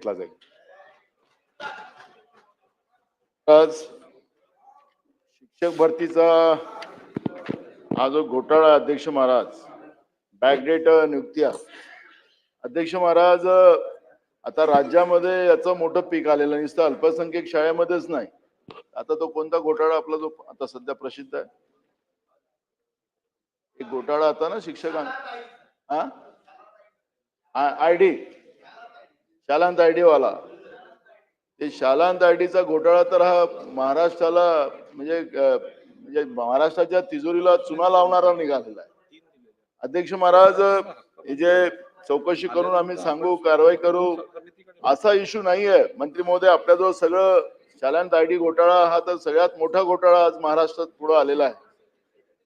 घेतला जाईल शिक्षक भरतीचा हा जो घोटाळा अध्यक्ष महाराज बॅकडेट नियुक्त्या अध्यक्ष महाराज आता राज्यामध्ये याचं मोठं पीक आलेलं नुसतं अल्पसंख्याक शाळेमध्येच नाही. आता तो कोणता घोटाळा आपला जो आता सध्या प्रसिद्ध आहे? एक घोटाळा आता ना शिक्षकां हा आय डी. शालांत आय डी वाला ते शालांत आयडीचा घोटाळा तर हा महाराष्ट्राला म्हणजे म्हणजे महाराष्ट्राच्या तिजोरीला चुना लावणारा निघालेला आहे. अध्यक्ष महाराज हे जे चौकशी करून आम्ही सांगू कारवाई करू असा इश्यू नाहीये. मंत्री महोदय आपल्याजवळ सगळं शालांत आयडी घोटाळा हा तर सगळ्यात मोठा घोटाळा आज महाराष्ट्रात पुढे आलेला आहे.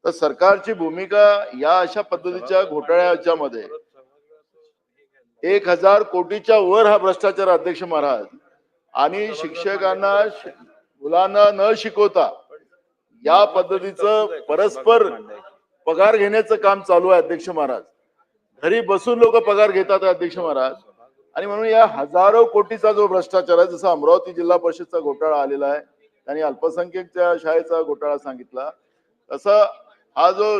तर सरकारची भूमिका या अशा पद्धतीच्या घोटाळ्याच्या मध्ये एक हजार कोटीच्या वर हा भ्रष्टाचार अध्यक्ष महाराज. आणि शिक्षकांना मुलांना न शिकवता या पद्धतीचं परस्पर पगार घेण्याचं काम चालू आहे अध्यक्ष महाराज. घरी बसून लोक पगार घेतात अध्यक्ष महाराज. आणि म्हणून या हजारो कोटीचा जो भ्रष्टाचार आहे जसा अमरावती जिल्हा परिषदचा घोटाळा आलेला आहे त्यांनी अल्पसंख्याकच्या शाळेचा घोटाळा सांगितला. तसा हा जो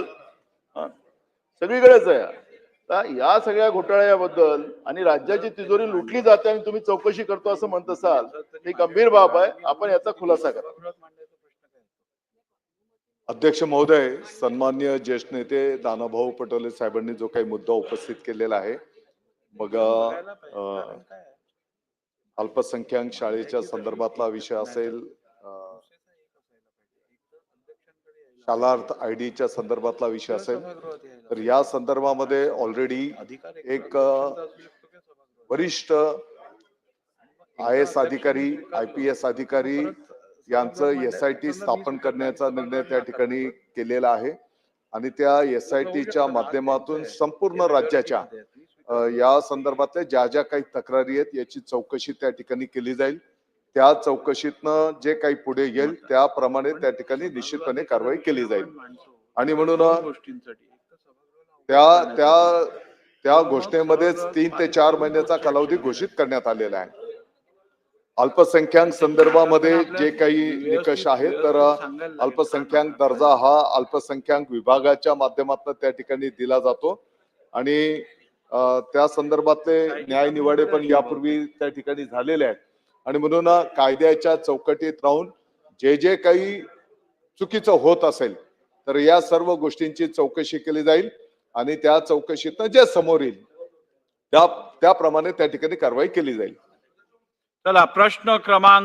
सगळीकडेच आहे. तर या सगळ्या घोटाळ्याबद्दल आणि राज्याची तिजोरी लुटली जाते आणि तुम्ही चौकशी करतो असं म्हणत असाल ही गंभीर बाब आहे. आपण याचा खुलासा करा. अध्यक्ष महोदय सन्मान्य ज्येष्ठ नेते दानाभाऊ पटोले साहेबांनी जो काही मुद्दा उपस्थित केलेला आहे मग अल्पसंख्याक शाळेच्या संदर्भातला विषय असेल शालार्थ आय डीच्या संदर्भातला विषय असेल तर या संदर्भामध्ये ऑलरेडी एक वरिष्ठ आय एस अधिकारी आय पी एस अधिकारी यांचं एस आय टी स्थापन करण्याचा निर्णय त्या ठिकाणी केलेला आहे. आणि त्या एस आय टीच्या माध्यमातून संपूर्ण राज्याच्या या संदर्भातल्या ज्या ज्या काही तक्रारी आहेत याची चौकशी त्या ठिकाणी केली जाईल. त्या चौकशीतनं जे काही पुढे येईल त्याप्रमाणे त्या ठिकाणी निश्चितपणे कारवाई केली जाईल. आणि म्हणून त्या त्या त्या घोषणेमध्येच तीन ते चार महिन्याचा कालावधी घोषित करण्यात आलेला आहे. अल्पसंख्याक संदर्भामध्ये जे काही निकष आहेत तर अल्पसंख्याक दर्जा हा अल्पसंख्याक विभागाच्या माध्यमातून त्या ठिकाणी दिला जातो. आणि त्या संदर्भातले न्याय निवाडे पण यापूर्वी त्या ठिकाणी झालेले आहेत. आणि म्हणून कायद्याच्या चौकटीत राहून जे जे काही चुकीचं होत असेल तर या सर्व गोष्टींची चौकशी केली जाईल आणि त्या चौकशीतनं जे समोर येईल त्या त्याप्रमाणे त्या ठिकाणी कारवाई केली जाईल. चला प्रश्न क्रमांक